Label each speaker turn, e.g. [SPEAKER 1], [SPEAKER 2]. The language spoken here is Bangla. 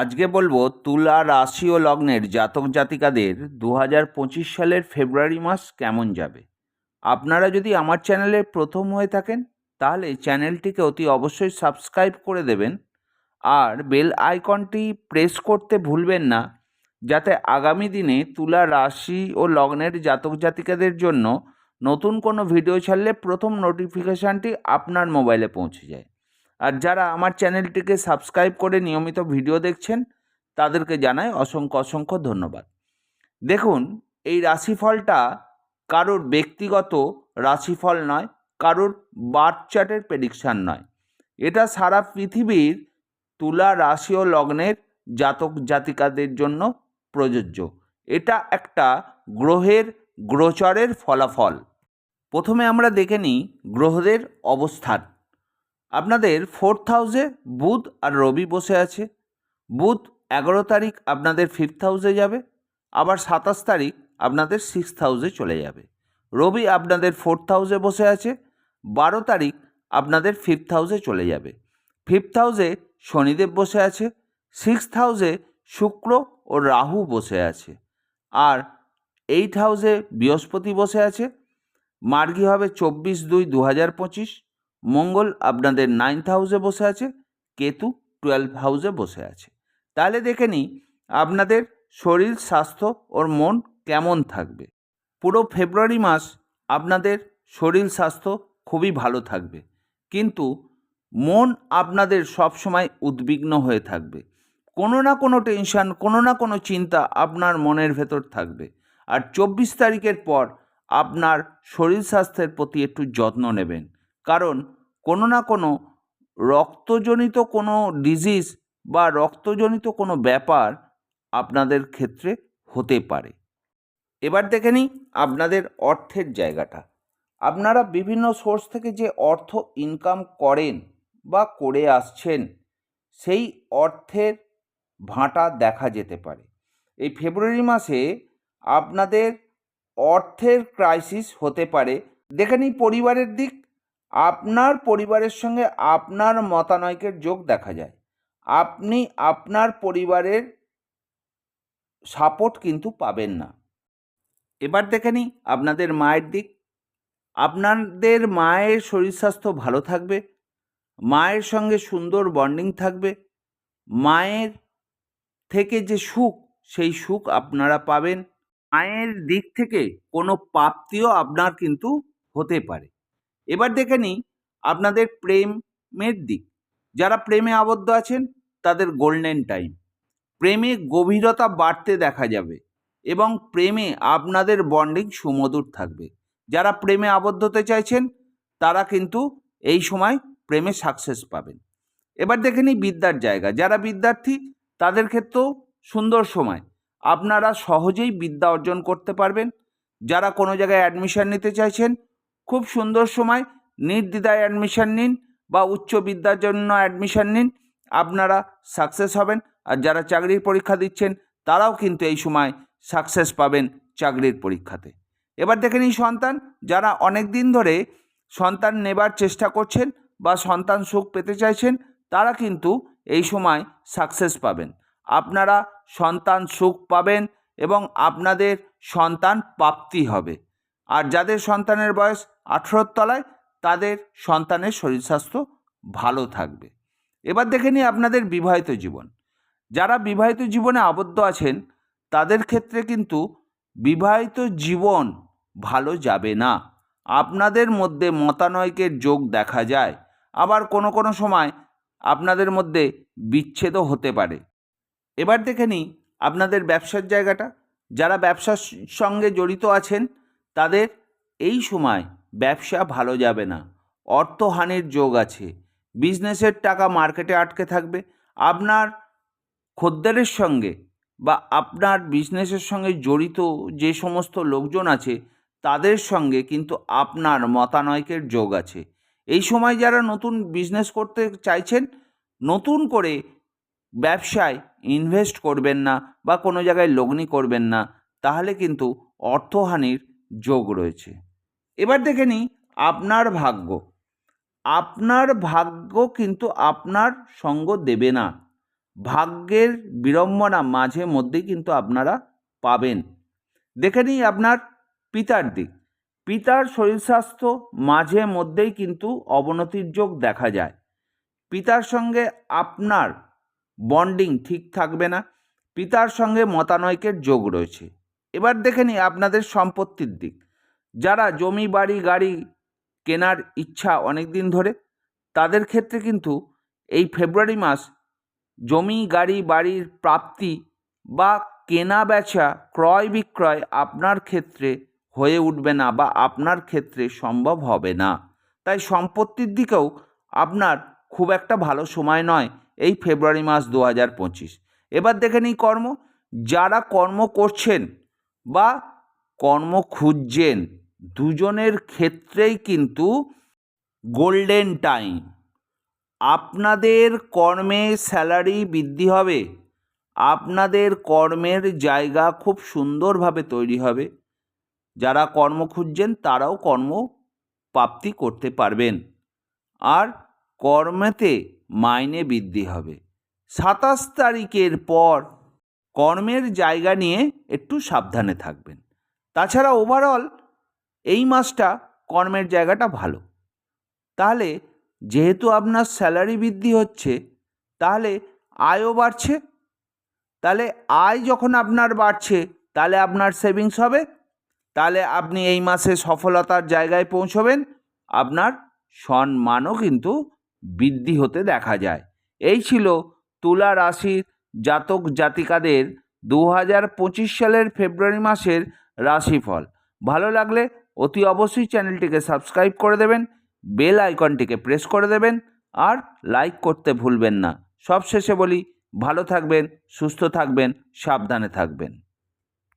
[SPEAKER 1] আজকে বলব তুলা রাশি ও লগ্নের জাতক জাতিকাদের দু হাজার পঁচিশ সালের ফেব্রুয়ারি মাস কেমন যাবে? আপনারা যদি আমার চ্যানেলে প্রথম হয়ে থাকেন, তাহলে চ্যানেলটিকে অতি অবশ্যই সাবস্ক্রাইব করে দেবেন। আর বেল আইকনটি প্রেস করতে ভুলবেন না, যাতে আগামী দিনে তুলা রাশি ও লগ্নের জাতক জাতিকাদের জন্য নতুন কোনো ভিডিও ছাড়লে প্রথম নোটিফিকেশানটি আপনার মোবাইলে পৌঁছে যায়। আর যারা আমার চ্যানেলটিকে সাবস্ক্রাইব করে নিয়মিত ভিডিও দেখছেন, তাদেরকে জানাই অসংখ্য অসংখ্য ধন্যবাদ। দেখুন, এই রাশিফলটা কারোর ব্যক্তিগত রাশিফল নয়, কারোর বার্থ চার্টের প্রেডিকশান নয়। এটা সারা পৃথিবীর তুলা রাশি ও লগ্নের জাতক জাতিকাদের জন্য প্রযোজ্য। এটা একটা গ্রহের গ্রোচরের ফলাফল। প্রথমে আমরা দেখে নিই গ্রহদের অবস্থান। আপনাদের ফোর্থ হাউসে বুধ আর রবি বসে আছে। বুধ এগারো তারিখ আপনাদের ফিফথ হাউসে যাবে, আবার সাতাশ তারিখ আপনাদের সিক্সথ হাউসে চলে যাবে। রবি আপনাদের ফোর্থ হাউসে বসে আছে, বারো তারিখ আপনাদের ফিফথ হাউসে চলে যাবে। ফিফথ হাউসে শনিদেব বসে আছে সিক্সথ হাউসে শুক্র ও রাহু বসে আছে, আর এইট হাউসে বৃহস্পতি বসে আছে। মার্গি হবে চব্বিশ দুই দু হাজার পঁচিশ মঙ্গল আপনাদের নাইন্থ হাউসে বসে আছে, কেতু টুয়েলভ হাউসে বসে আছে। তাহলে দেখে নিই, আপনাদের শরীর, স্বাস্থ্য, ওর মন কেমন থাকবে? পুরো ফেব্রুয়ারি মাস আপনাদের শরীর, স্বাস্থ্য খুবই ভালো থাকবে। কিন্তু মন আপনাদের সবসময় উদ্বিগ্ন হয়ে থাকবে। কোনো না কোনো টেনশন কোনো না কোনো চিন্তা আপনার মনের ভেতর থাকবে। আর চব্বিশ তারিখের পর আপনার শরীর, স্বাস্থ্যের প্রতি একটু যত্ন নেবেন। কারণ কোনো না কোনো রক্তজনিত কোনো ডিজিজ বা রক্তজনিত কোনো ব্যাপার আপনাদের ক্ষেত্রে হতে পারে। এবার দেখে নিই আপনাদের অর্থের জায়গাটা। আপনারা বিভিন্ন সোর্স থেকে যে অর্থ ইনকাম করেন বা করে আসছেন, সেই অর্থের ভাঁটা দেখা যেতে পারে। এই ফেব্রুয়ারি মাসে আপনাদের অর্থের ক্রাইসিস হতে পারে। দেখে নিই পরিবারের দিক আপনার পরিবারের সঙ্গে আপনার মতানৈক্যের যোগ দেখা যায়। আপনি আপনার পরিবারের সাপোর্ট কিন্তু পাবেন না। এবার দেখে নিই আপনাদের মায়ের দিক। আপনাদের মায়ের শরীর স্বাস্থ্য ভালো থাকবে, মায়ের সঙ্গে সুন্দর বন্ডিং থাকবে, মায়ের থেকে যে সুখ, সেই সুখ আপনারা পাবেন। মায়ের দিক থেকে কোনো প্রাপ্তিও আপনার কিন্তু হতে পারে। এবার দেখে নিই আপনাদের প্রেমের দিক। যারা প্রেমে আবদ্ধ আছেন, তাদের গোল্ডেন টাইম প্রেমে গভীরতা বাড়তে দেখা যাবে এবং প্রেমে আপনাদের বন্ডিং সুমধুর থাকবে। যারা প্রেমে আবদ্ধ হতে চাইছেন, তারা কিন্তু এই সময় প্রেমে সাকসেস পাবেন। এবার দেখে নিই বিদ্যার জায়গা। যারা বিদ্যার্থী, তাদের ক্ষেত্রেও সুন্দর সময়। আপনারা সহজেই বিদ্যা অর্জন করতে পারবেন। যারা কোনো জায়গায় অ্যাডমিশন নিতে চাইছেন খুব সুন্দর সময় নির্দ্বিধায় অ্যাডমিশন নিন বা উচ্চ বিদ্যার জন্য অ্যাডমিশন নিন। আপনারা সাকসেস হবেন আর যারা চাকরির পরীক্ষা দিচ্ছেন, তারাও কিন্তু এই সময় সাকসেস পাবেন চাকরির পরীক্ষাতে। এবার দেখে নিই সন্তান, যারা অনেক দিন ধরে সন্তান নেবার চেষ্টা করছেন বা সন্তান সুখ পেতে চাইছেন, তারা কিন্তু এই সময় সাকসেস পাবেন। আপনারা সন্তান সুখ পাবেন এবং আপনাদের সন্তান প্রাপ্তি হবে। আর যাদের সন্তানের বয়স আঠেরোর তলায়, তাদের সন্তানের শরীর স্বাস্থ্য ভালো থাকবে। এবার দেখে নিই আপনাদের বিবাহিত জীবন। যারা বিবাহিত জীবনে আবদ্ধ আছেন, তাদের ক্ষেত্রে কিন্তু বিবাহিত জীবন ভালো যাবে না। আপনাদের মধ্যে মতানৈক্যের যোগ দেখা যায়। আবার কোনো কোনো সময় আপনাদের মধ্যে বিচ্ছেদও হতে পারে। এবার দেখে নিই আপনাদের ব্যবসার জায়গাটা। যারা ব্যবসার সঙ্গে জড়িত আছেন তাদের এই সময় ব্যবসা ভালো যাবে না। অর্থহানির যোগ আছে। বিজনেসের টাকা মার্কেটে আটকে থাকবে। আপনার খদ্দেরের সঙ্গে বা আপনার বিজনেসের সঙ্গে জড়িত যে সমস্ত লোকজন আছে, তাদের সঙ্গে কিন্তু আপনার মতানৈক্যের যোগ আছে। এই সময় যারা নতুন বিজনেস করতে চাইছেন, নতুন করে ব্যবসায় ইনভেস্ট করবেন না বা কোনো জায়গায় লগ্নি করবেন না, তাহলে কিন্তু অর্থহানির যোগ রয়েছে। এবার দেখে নিই আপনার ভাগ্য। আপনার ভাগ্য কিন্তু আপনার সঙ্গ দেবে না। ভাগ্যের বিড়ম্বনা মাঝে মধ্যেই কিন্তু আপনারা পাবেন। দেখে নিই আপনার পিতার দিক। পিতার শরীর স্বাস্থ্য মাঝে মধ্যেই কিন্তু অবনতির যোগ দেখা যায়। পিতার সঙ্গে আপনার বন্ডিং ঠিক থাকবে না। পিতার সঙ্গে মতানৈক্যের যোগ রয়েছে। এবার দেখে নিই আপনাদের সম্পত্তির দিক। যারা জমি, বাড়ি, গাড়ি কেনার ইচ্ছা অনেক দিন ধরে, তাদের ক্ষেত্রে কিন্তু এই ফেব্রুয়ারি মাস জমি, গাড়ি, বাড়ির প্রাপ্তি বা কেনা, বেচা, ক্রয়, বিক্রয় আপনার ক্ষেত্রে হয়ে উঠবে না বা আপনার ক্ষেত্রে সম্ভব হবে না। তাই সম্পত্তির দিকেও আপনার খুব একটা ভালো সময় নয় এই ফেব্রুয়ারি মাস দু হাজার পঁচিশ। এবার দেখে নিই কর্ম। যারা কর্ম করছেন বা কর্ম খুঁজছেন, দুজনের ক্ষেত্রেই কিন্তু গোল্ডেন টাইম। আপনাদের কর্মে স্যালারি বৃদ্ধি হবে, আপনাদের কর্মের জায়গা খুব সুন্দরভাবে তৈরি হবে। যারা কর্ম খুঁজছেন, তারাও কর্ম প্রাপ্তি করতে পারবেন। আর কর্মেতে মাইনে বৃদ্ধি হবে। সাতাশ তারিখের পর কর্মের জায়গা নিয়ে একটু সাবধানে থাকবেন। তাছাড়া ওভারঅল এই মাসটা কর্মের জায়গাটা ভালো। তাহলে যেহেতু আপনার স্যালারি বৃদ্ধি হচ্ছে, তাহলে আয়ও বাড়ছে। তাহলে আয় যখন আপনার বাড়ছে, তাহলে আপনার সেভিংস হবে। তাহলে আপনি এই মাসে সফলতার জায়গায় পৌঁছবেন। আপনার সম্মানও কিন্তু বৃদ্ধি হতে দেখা যায়। এই ছিল তুলা রাশির জাতক জাতিকাদের দু হাজার পঁচিশ সালের ফেব্রুয়ারি মাসের রাশিফল। ভালো লাগলে অতি অবশ্যই চ্যানেলটিকে সাবস্ক্রাইব করে দেবেন, বেল আইকনটিকে প্রেস করে দেবেন, আর লাইক করতে ভুলবেন না। সবশেষে বলি, ভালো থাকবেন, সুস্থ থাকবেন, সাবধানে থাকবেন।